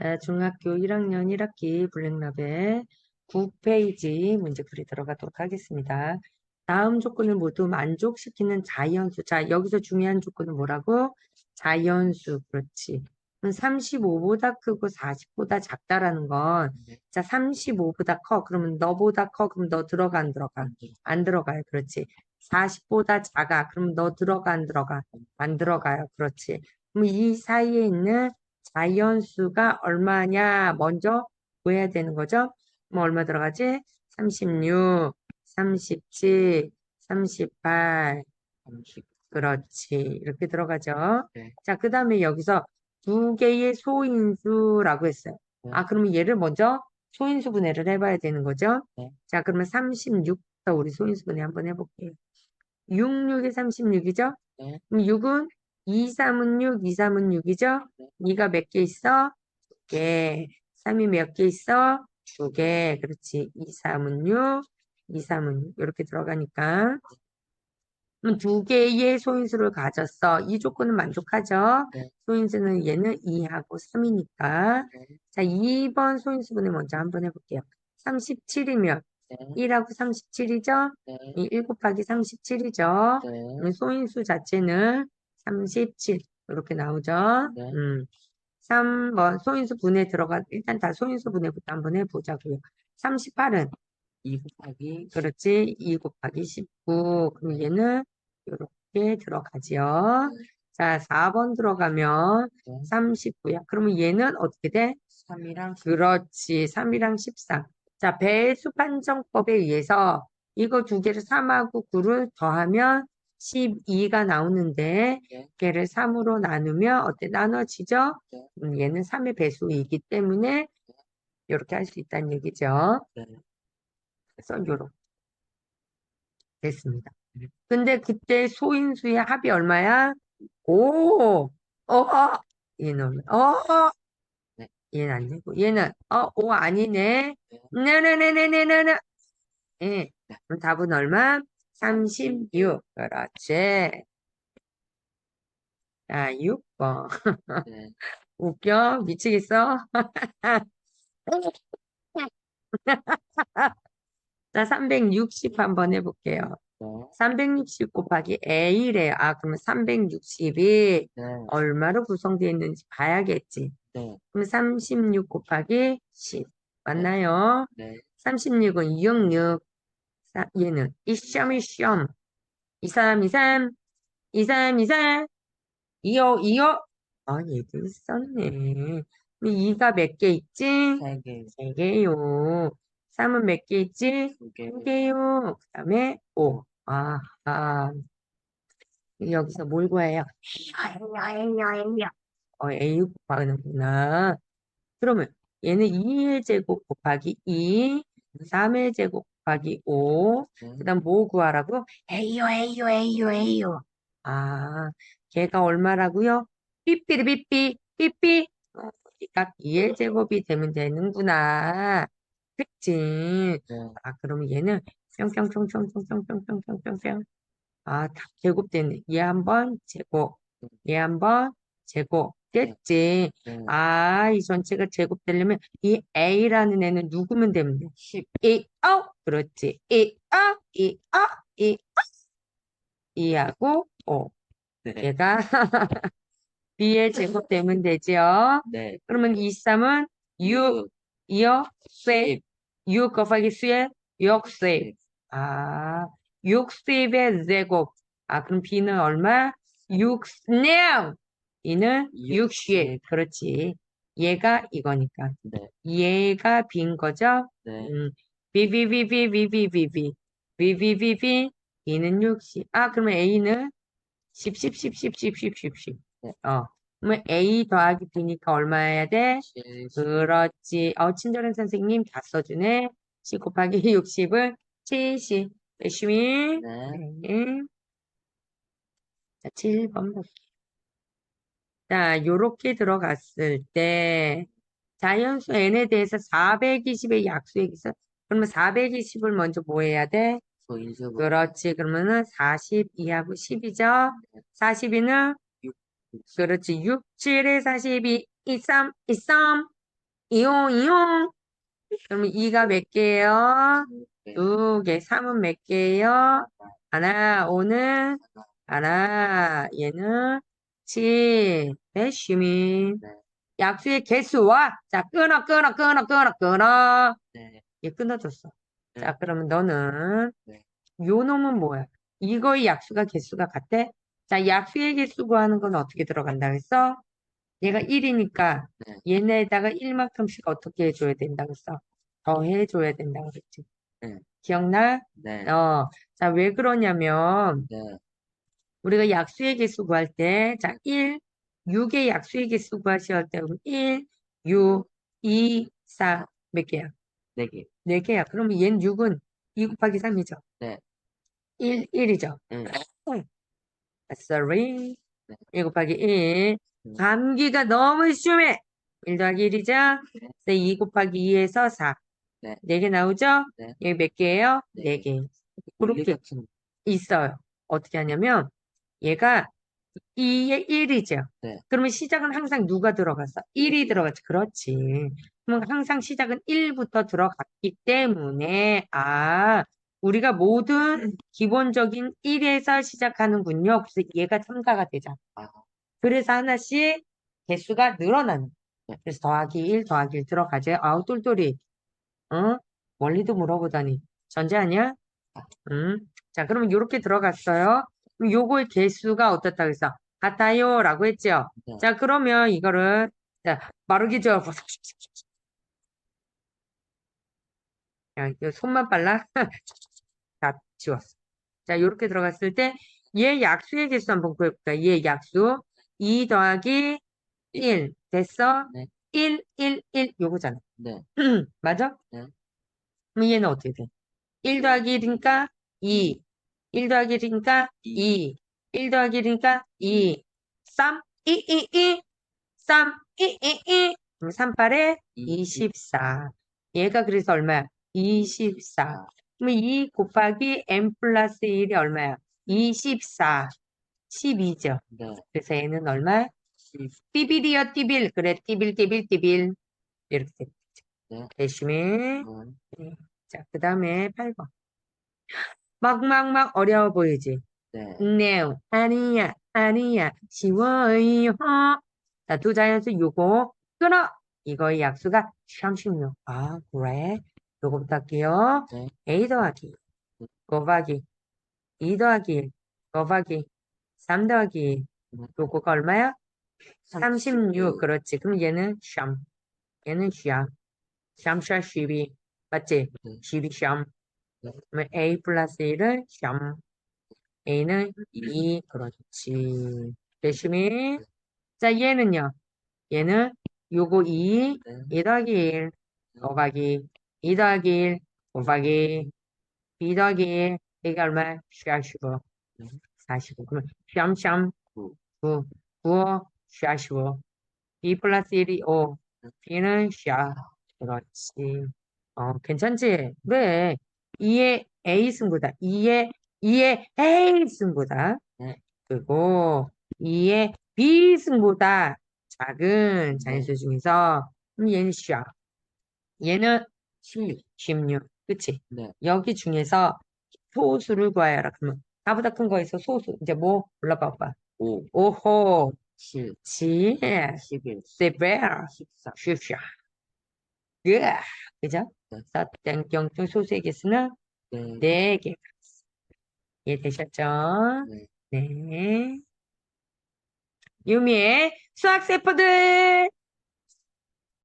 자, 중학교 1학년 1학기 블랙라벨 9페이지 문제풀이 들어가도록 하겠습니다. 다음 조건을 모두 만족시키는 자연수. 자, 여기서 중요한 조건은 뭐라고? 자연수. 그렇지. 35보다 크고 40보다 작다라는 건, 자, 35보다 커. 그러면 너보다 커. 그럼 너 들어가, 안 들어가? 안 들어가요. 그렇지. 40보다 작아. 그럼 너 들어가, 안 들어가? 안 들어가요. 그렇지. 그럼 이 사이에 있는 자연수가 얼마냐? 먼저 구해야 되는 거죠? 그럼 얼마 들어가지? 36, 37, 38. 30. 그렇지. 이렇게 들어가죠. 네. 자, 그 다음에 여기서 두 개의 소인수라고 했어요. 네. 아, 그러면 얘를 먼저 소인수 분해를 해봐야 되는 거죠? 네. 자, 그러면 36부터 우리 소인수 분해 한번 해볼게요. 6, 6이 36이죠? 네. 그럼 6은 2, 3은 6, 2, 3은 6이죠? 네. 2가 몇 개 있어? 두 개. 3이 몇 개 있어? 두 개. 그렇지. 2, 3은 6, 2, 3은 6. 이렇게 들어가니까. 그럼 두 개의 소인수를 가졌어. 이 조건은 만족하죠? 네. 소인수는 얘는 2하고 3이니까. 네. 자, 2번 소인수분해 먼저 한번 해볼게요. 37이면 네. 1하고 37이죠? 네. 이1 곱하기 37이죠? 네. 소인수 자체는 37 이렇게 나오죠. 네. 음. 3번 소인수 분해 들어가 일단 다 소인수 분해부터 한번 해보자고요. 38은 2 곱하기 그렇지 2 곱하기 19 그럼 얘는 이렇게 들어가지요. 자 4번 들어가면 네. 39야. 그러면 얘는 어떻게 돼? 3이랑 그렇지 3이랑 14. 자 배수 판정법에 의해서 이거 두 개를 3하고 9를 더하면 12가 나오는데 네. 걔를 3으로 나누면 어때? 나눠지죠? 네. 음, 얘는 3의 배수이기 때문에 이렇게 할 수 있다는 얘기죠. 네. 그래서 요렇게 됐습니다. 네. 근데 그때 소인수의 합이 얼마야? 오! 어! 얘는 어! 네. 얘는 안 되고 얘는 어, 오 아니네. 네. 네네네네네네. 예. 네. 그럼 답은 얼마? 36. 그렇지. 자, 6번. 네. 웃겨? 미치겠어? 자, 360 한번 해볼게요. 네. 360 곱하기 A래요. 아, 그러면 360이 네. 얼마로 구성되어 있는지 봐야겠지. 네. 그럼 36 곱하기 10. 맞나요? 네. 36은 66. 사- 얘는 23, 23. 23, 23. 23, 23. 25, 25. 아, 얘도 있었네. 2가 몇 개 있지? 3개, 3개요. 3은 몇 개 있지? 2개, 2개요. 그 다음에 5. 아, 아. 여기서 뭘 구해요? 어, A 곱하는구나. 그러면 얘는 2의 제곱 곱하기 2, 3의 제곱 곱하기 5, 네. 그 다음 뭐 구하라고? A요, A요, A요, A요. 아, 걔가 얼마라고요? 삐삐리 삐삐, 삐삐. 어, 각 2의 제곱이 되면 되는구나. 그치? 네. 아, 그러면 얘는 뿅뿅뿅뿅뿅뿅뿅뿅뿅뿅. 아, 다 제곱되네. 얘 한번 제곱, 얘 한번 제곱. 됐지. 아, 이 전체가 제곱되려면 이 A라는 애는 누구면 되면 돼? 이, 어? 그렇지. 이, 어? 이, 어? 이, 어? 이하고 오. 네. 얘가 B의 제곱되면 되지요. 네. 그러면 2, 3은 6, 2요, 10. 6 곱하기 10, 6, 10. 아, 6, 10의 제곱. 아, 그럼 B는 얼마? 6, 10. 이는 6시에 그렇지. 얘가 이거니까. 네. 얘가 빈 거죠? 네. 음. 비비비비비비비비. 비비비비. B는 60. 아, 그러면 A는 10, 10, 10, 10, 10, 10, 10, 10. 네. 어. 그러면 A 더하기 B니까 얼마여야 돼? 10. 그렇지. 어, 친절한 선생님 다 써주네. 10 곱하기 60은 70. 열심히. 네. 네. 자, 7번 볼게요. 자, 요렇게 들어갔을 때, 자연수 n에 대해서 420의 약수액이 있어. 그러면 420을 먼저 뭐 해야 돼? 소인수 그렇지. 그러면은 42하고 10이죠? 42는? 육. 그렇지. 6, 7에 42, 23, 23. 이용, 이용. 그러면 2가 몇 개예요? 네. 두 개. 3은 몇 개예요? 하나. 5는? 하나. 얘는 7. 네, 시민. 네. 약수의 개수와, 자, 끊어, 끊어, 끊어, 끊어, 끊어. 네. 얘 끊어줬어. 네. 자, 그러면 너는, 네. 요 놈은 뭐야? 이거의 약수가 개수가 같아? 자, 약수의 개수 구하는 건 어떻게 들어간다 그랬어? 얘가 1이니까 네. 얘네에다가 1만큼씩 어떻게 해줘야 된다 그랬어? 더 해줘야 된다 그랬지. 네. 기억나? 네. 어, 자, 왜 그러냐면, 네. 우리가 약수의 개수 구할 때, 자, 1, 6의 약수의 개수 구하셔야 때, 그럼 1, 6, 2, 4, 몇 개야? 네 개. 4개야. 그러면 얘는 6은 2 곱하기 3이죠. 네. 1, 1이죠. 응. sorry. 네. 1 곱하기 1. 음. 감기가 너무 심해. 1 더하기 1이죠? 네. 2 곱하기 2에서 4. 네. 4개 나오죠? 네. 여기 몇 개예요? 네 4개. 원리 그렇게 있어요. 어떻게 하냐면 얘가 2에 1이죠. 네. 그러면 시작은 항상 누가 들어갔어? 1이 들어갔지. 그렇지. 그러면 항상 시작은 1부터 들어갔기 때문에 아 우리가 모든 기본적인 1에서 시작하는군요. 그래서 얘가 첨가가 되잖아. 아, 그래서 하나씩 개수가 늘어나는. 네. 그래서 더하기 1, 더하기 1 들어가지. 아우 똘똘이. 응? 원리도 물어보다니. 전제 아니야? 응? 자, 그러면 요렇게 들어갔어요. 요거의 개수가 어떻다 그랬어? 같아요. 라고 했죠? 네. 자, 그러면 이거를, 자, 마르기 죠 야, 손만 빨라? 다 지웠어. 자, 요렇게 들어갔을 때, 얘 약수의 개수 한번 구해볼까? 얘 약수. 2 더하기 1. 됐어? 네. 1, 1, 1. 요거잖아. 네. 맞아? 네. 그럼 얘는 어떻게 돼? 1 더하기 1이니까 2. 1 더하기 1이니까 2. 1 더하기 1이니까 2. 3, 2, 2, 2. 3, 2, 2, 2. 그럼 3팔에 24. 얘가 그래서 얼마야? 24. 그럼 2 곱하기 n 플러스 1이 얼마야? 24. 12죠. 네. 그래서 얘는 얼마? 십. 띠빌이요, 띠빌. 그래, 띠빌, 띠빌, 띠빌. 이렇게 되죠. 네. 열심히. 음, 자, 그 다음에 8번. 막, 막, 막 어려워 보이지? 네. No, 아니야, 아니야, 쉬워요. 자, 두 자연수 요거 끊어. 이거의 약수가 36. 아, 그래? 요거부터 할게요. 네. A 더하기, 곱하기, 2 더하기, 1, 곱하기, 3 더하기, 1. 음. 요거가 얼마야? 36. 그렇지. 그럼 얘는 샴. 얘는 샴. 샴샤 12. 맞지? 네. 12 샴. 네. 그러면 A 플러스 1은 샴. A는 2. 그렇지. 열심히. 자, 얘는요. 얘는 요거 2. 네. 2 더하기 1. 곱하기 2 더하기 1. 곱하기 2 더하기 1. 이게 얼마야? 45. 네. 45. 그러면 샴샴 구. 9. 9. 45. 2 플러스 1이 5. B는 샤. 그렇지. 어, 괜찮지? 그래. 2의 A 승부다. 2의, 2의 A 승부다. 네. 그리고 2의 B 승부다. 작은 자연수 중에서. 그럼 얘는 샤. 얘는 16. 16. 그치? 네. 여기 중에서 소수를 구하여라. 그러면 나보다 큰 거에서 소수. 이제 뭐? 골라봐, 오빠. 5, 오호. 7, 지. 11, 세베어. 14. 슈샤. 그 그죠? 소수의 개수는 네. 네 개. 이해되셨죠? 네. 네. 유미의 수학 세포들!